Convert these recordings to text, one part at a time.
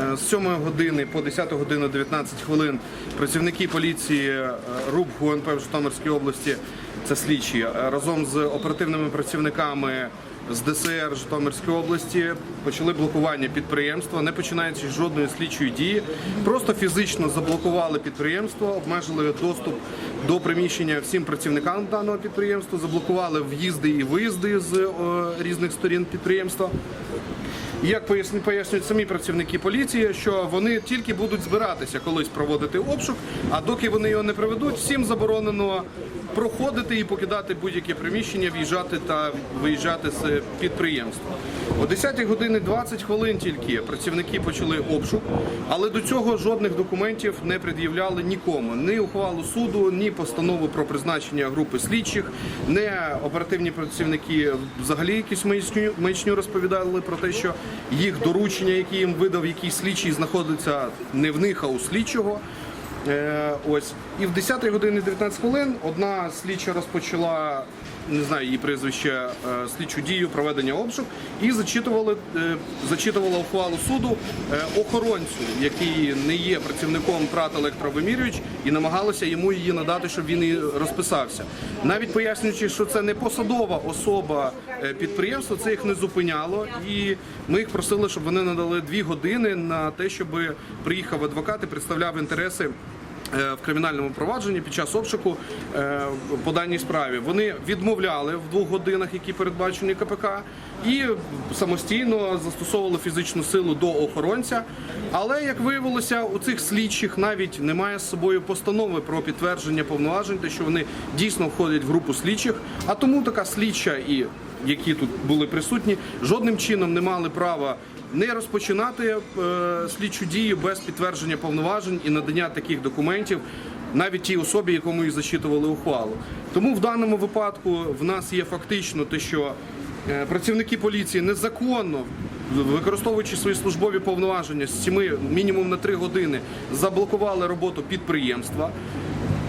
Е, З 7 години по 10 годину 19 хвилин працівники поліції е, РУБ ГУНП в Житомирській області, це слідчі, е, разом з оперативними працівниками з ДСР Житомирської області почали блокування підприємства, не починаючи жодної слідчої дії. Просто фізично заблокували підприємство, обмежили доступ до приміщення всім працівникам даного підприємства, заблокували в'їзди і виїзди з різних сторін підприємства. І Як поясню- пояснюють самі працівники поліції, що вони тільки будуть збиратися колись проводити обшук, а доки вони його не проведуть, всім заборонено проходити і покидати будь-яке приміщення, в'їжджати та виїжджати з підприємства. О 10 години 20 хвилин тільки працівники почали обшук, але до цього жодних документів не пред'являли нікому. Ні ухвалу суду, ні постанову про призначення групи слідчих, не оперативні працівники взагалі якусь маячню, маячню розповідали про те, що їх доручення, які їм видав якийсь слідчий, знаходиться не в них, а у слідчого. Е, ось. І в 10 годині 19 хвилин одна слідча розпочала не знаю її прізвище е, слідчу дію проведення обшук і зачитували е, зачитувала ухвалу суду е, охоронцю, який не є працівником ПРАТ електровимірювач, і намагалися йому її надати, щоб він і розписався. Навіть пояснюючи, що це не посадова особа підприємства, це їх не зупиняло, і ми їх просили, щоб вони надали дві години на те, щоб приїхав адвокат і представляв інтереси. Е, В кримінальному провадженні під час обшуку е, по даній справі вони відмовляли в двох годинах, які передбачені КПК, і самостійно застосовували фізичну силу до охоронця. Але як виявилося, у цих слідчих навіть немає з собою постанови про підтвердження повноважень, те, що вони дійсно входять в групу слідчих. А тому така слідча і які тут були присутні, жодним чином не мали права не розпочинати е, слідчу дію без підтвердження повноважень і надання таких документів. Навіть тій особі, якому і зачитували ухвалу. Тому в даному випадку в нас є фактично те, що е, працівники поліції незаконно, використовуючи свої службові повноваження з 7 мінімум на 3 години, заблокували роботу підприємства.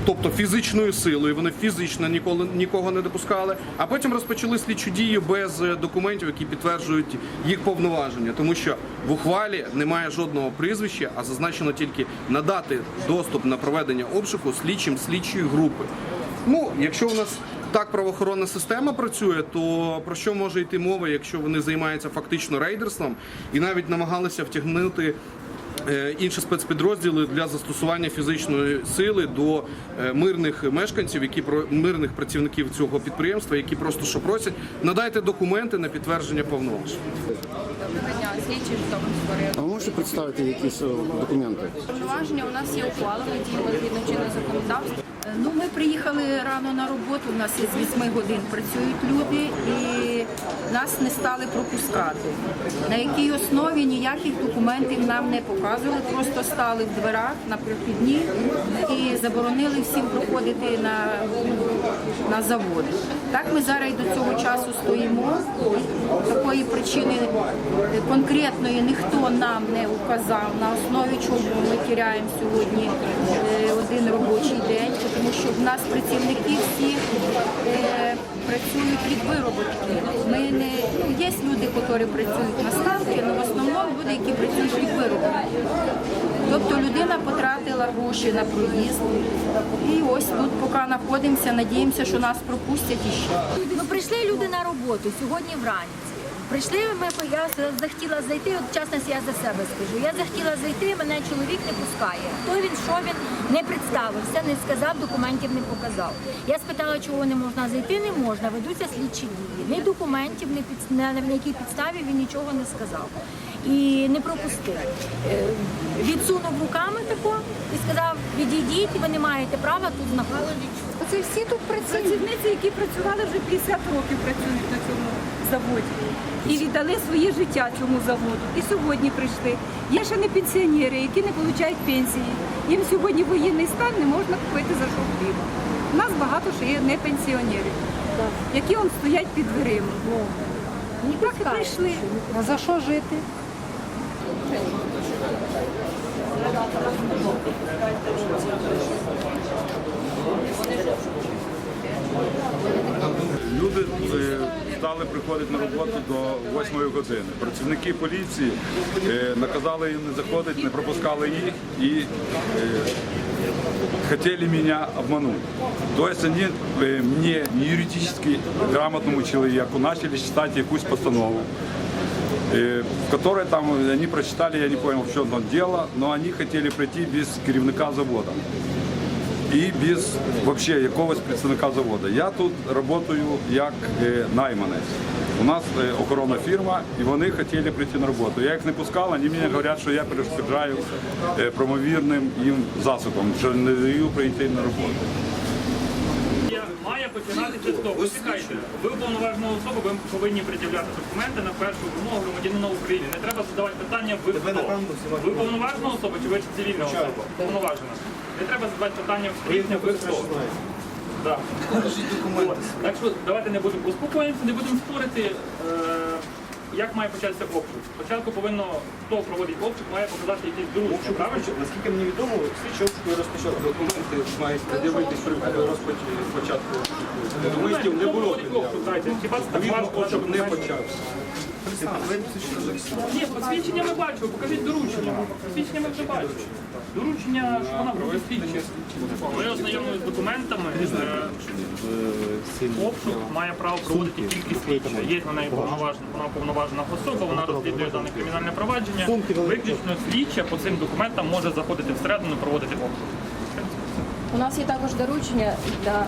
Тобто фізичною силою вони фізично ніколи нікого не допускали, а потім розпочали слідчу дію без е, документів, які підтверджують їх повноваження, тому що в ухвалі немає жодного прізвища, а зазначено тільки надати доступ на проведення обшуку слідчим слідчої групи. Ну, якщо у нас так правоохоронна система працює, то про що може йти мова, якщо вони займаються фактично рейдерством і навіть намагалися втягнути інші спецпідрозділи для застосування фізичної сили до е, мирних мешканців, які про мирних працівників цього підприємства, які просто що просять, надайте документи на підтвердження повноважень. А ви можете представити якісь е, документи? Повноваження у нас є ухвала, ми діємо згідно чинного законодавства. Ну, ми приїхали рано на роботу. У нас із 8 годин працюють люди, і нас не стали пропускати. На якій основі ніяких документів нам не показували, просто стали в дверах на прохідні і заборонили всім проходити на, на завод. Так ми зараз і до цього часу стоїмо. Такої причини конкретної ніхто нам не указав, на основі чого ми тіряємо сьогодні е, один робочий день, тому що в нас працівники всі е, працюють від вироботки. Ми не ну, є люди, які працюють на ставки, але в основному люди, які працюють від вироботки. Тобто людина потратила гроші на проїзд. І ось тут, поки знаходимося, надіємося, що нас пропустять іще. Ну, прийшли люди на роботу сьогодні вранці. Прийшли, ми, я захотіла зайти, от чесно, я за себе скажу. Я захотіла зайти, мене чоловік не пускає. Хто він, що він, не представився, не сказав, документів не показав. Я спитала, чого не можна зайти, не можна, ведуться слідчі дії. Ні документів, ні під, на, якій підставі він нічого не сказав. І не пропустив. Е, Відсунув руками тако і сказав, відійдіть, ви не маєте права тут знаходитися. Оце всі тут працівниці, які працювали вже 50 років, працюють на цьому заводі і віддали своє життя цьому заводу. І сьогодні прийшли. Є ще не пенсіонери, які не отримують пенсії. Їм сьогодні воєнний стан не можна купити за що хліба. У нас багато ще є не пенсіонерів, які он стоять під дверима. І так і прийшли. А за що жити? Люди стали приходити на роботу до 8 години. Працівники поліції е, наказали їм не заходити, не пропускали їх і е, хотели меня обмануть. То есть они э, мне, не юридически грамотному человеку, начали читать якусь постанову, в которой там они прочитали, я не понял, в чем там дело, но они хотели пройти без керівника завода. І без вообще якогось представника заводу. Я тут працюю як е, найманець. У нас е, охоронна фірма, і вони хотіли прийти на роботу. Я їх не пускав, вони мені говорять, що я перешкоджаю е, правомірним їм засобом, що не даю прийти на роботу. Я- має починатися з того. Чекайте, ви уповноважена особа, ви повинні пред'являти документи на першу вимогу громадянина України. Не треба задавати питання, ви хто? Ви уповноважена особа чи ви цивільна особа? Уповноважена. Не треба задавати питання в різне, хто? Так що давайте не будемо успокоїмося, не будемо спорити. Е, Як має початися обшук? Спочатку повинно хто проводить обшук, має показати якісь доручення, правильно? Наскільки мені відомо, слідчий обшук не розпочав. Документи мають пред'явитись при розпочатку початку. Документів не було. Обшук, дайте. Хіба це так важко? обшук не почався. Ні, посвідчення ми бачимо, покажіть доручення. Посвідчення ми вже бачимо. Доручення, що вона буде слідчі. Ми ознайомилися з документами. Е, Обшук має право проводити тільки слідчі. Є на неї повноважена, вона повноважена особа, вона розслідує дане кримінальне провадження. Виключно слідча по цим документам може заходити всередину, проводити обшук. У нас є також доручення для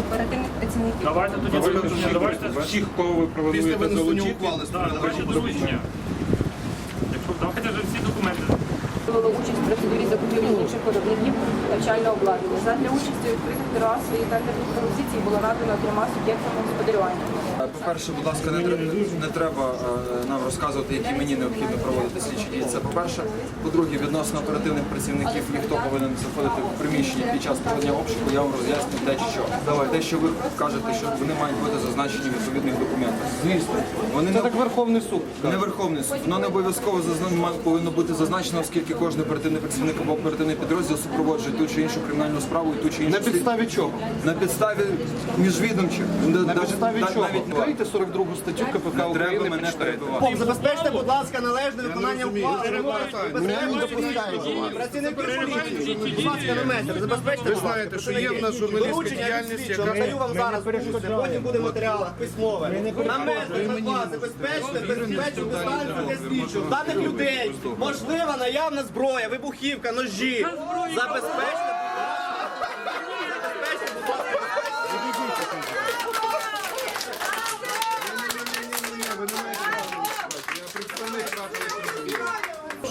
оперативних працівників. Давайте тоді доручення, давайте. Всіх, кого ви Після винесення ухвали Да, давайте доручення. Якщо давайте вже всі документи. Брали участь в процедурі закупівлі інших виробників навчального обладнання. Задля участі у відкритих трасової тендерних пропозицій було надано трьома суб'єктами господарювання. По-перше, будь ласка, не, не треба е, нам розказувати, які мені необхідно проводити слідчі дії. Це по-перше. По-друге, відносно оперативних працівників і хто повинен заходити в приміщення під час проведення обшуку, я вам роз'ясню те, що. Те, що ви кажете, що вони мають бути зазначені в відповідних документах. Звісно, вони не Так Верховний суд. не Верховний суд. Воно не обов'язково зазна- повинно бути зазначено, оскільки кожен оперативний працівник або оперативний підрозділ супроводжує ту чи іншу кримінальну справу і ту чи іншу На підставі чого? на підставі міжвідомчих. На підставі чого? Відкрийте 42 статтю КПК України, мене почитайте. Забезпечте, будь ласка, належне виконання ухвали. Працівники поліції, будь ласка, на метр, забезпечте, Ви будь ласка, знаєте, що є в нас журналістська Доручення діяльність, слідчого, яка надаю вам зараз, потім буде в матеріалах письмове. На метр, будь ласка, забезпечте, безпечну дистанцію для слідчого. Даних людей. Можлива наявна зброя, вибухівка, ножі. Забезпечте, будь ласка. Забезпечте, будь ласка.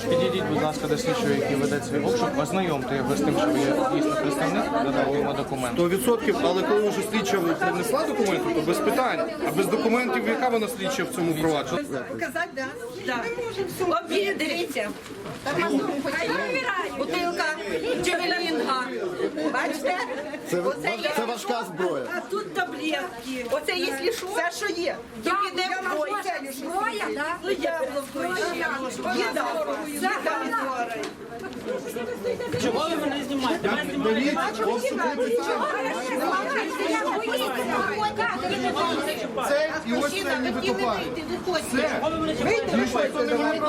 Підійдіть, будь ласка, до слідчого, який веде свій обшук, ознайомте його з тим, що ви дійсно представник, додайте йому документ. 100%, але коли вже слідча принесла документи, то без питань. А без документів яка вона слідча в цьому провадженні? Показати, да? Так. Обід, дивіться. Бутилка Джевелінга. Бачите? Це, Оце є. це важка зброя. А тут таблетки. Оце якщо що, це що є. Тільки не в бойця. Зброя, так? Ну, яблуко ще. Їда. Це помідори. Чого ви мене знімаєте? Мене знімаєте. Це і ось це не викопає.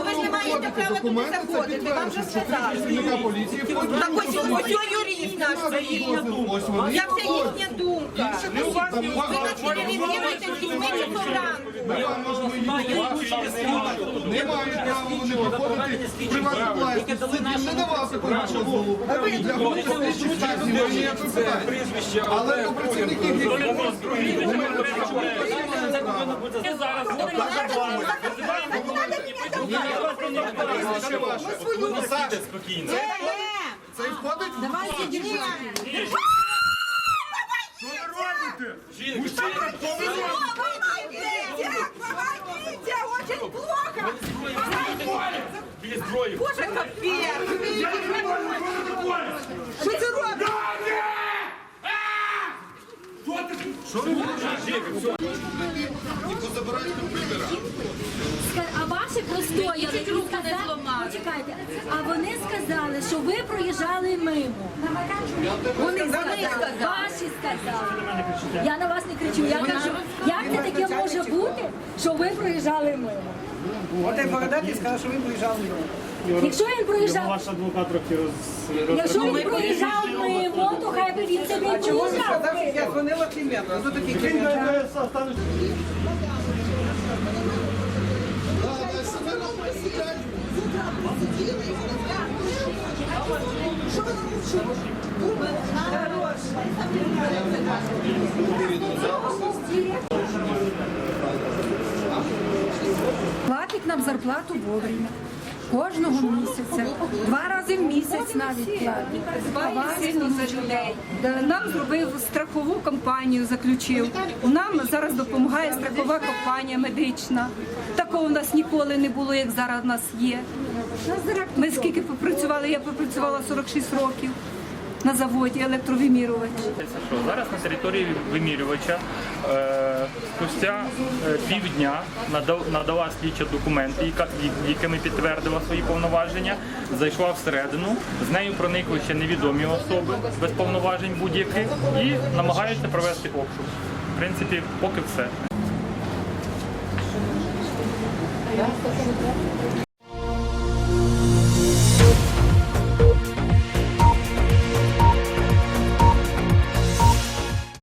Ви ж не маєте права туди заходити, вам вже сказали. поліції Так ось ось юрист наш стоїть. Як це їхня думка? Ви наче не відвідуєте дітьми чи програму. не мають права вони проходити в Для групи слідчих. Але до працівників, які зараз спокійно. це входить в Очень плохо! Біля зброї. Боже, капець! Що це робить? А! Ваші простояли. І сказали, Почекайте, а вони сказали, що ви проїжджали мимо. Вони сказали, ваші сказали. Я на вас не кричу. Я кажу, це таке може бути, що ви проїжджали мимо? От і Богдан сказав, що ви приїжджали. Якщо він проїжджав, Ваш адвокат трохи роз... якщо він проїжджав мимо, то хай би він себе проїжджав. мимо. Я дзвонила Кліменту. Хто такий Клімент? Платить нам зарплату вовремя. Кожного місяця, два рази в місяць навіть платить. За людей. Нам зробив страхову компанію, заключив. Нам зараз допомагає страхова компанія медична. Такого в нас ніколи не було, як зараз в нас є. Ми скільки попрацювали, я попрацювала 46 років на заводі електровимірювач. Що зараз на території вимірювача е, спустя е, півдня надала слідча документи, якими підтвердила свої повноваження, зайшла всередину, з нею проникли ще невідомі особи без повноважень будь-яких і намагаються провести обшук. В принципі, поки все.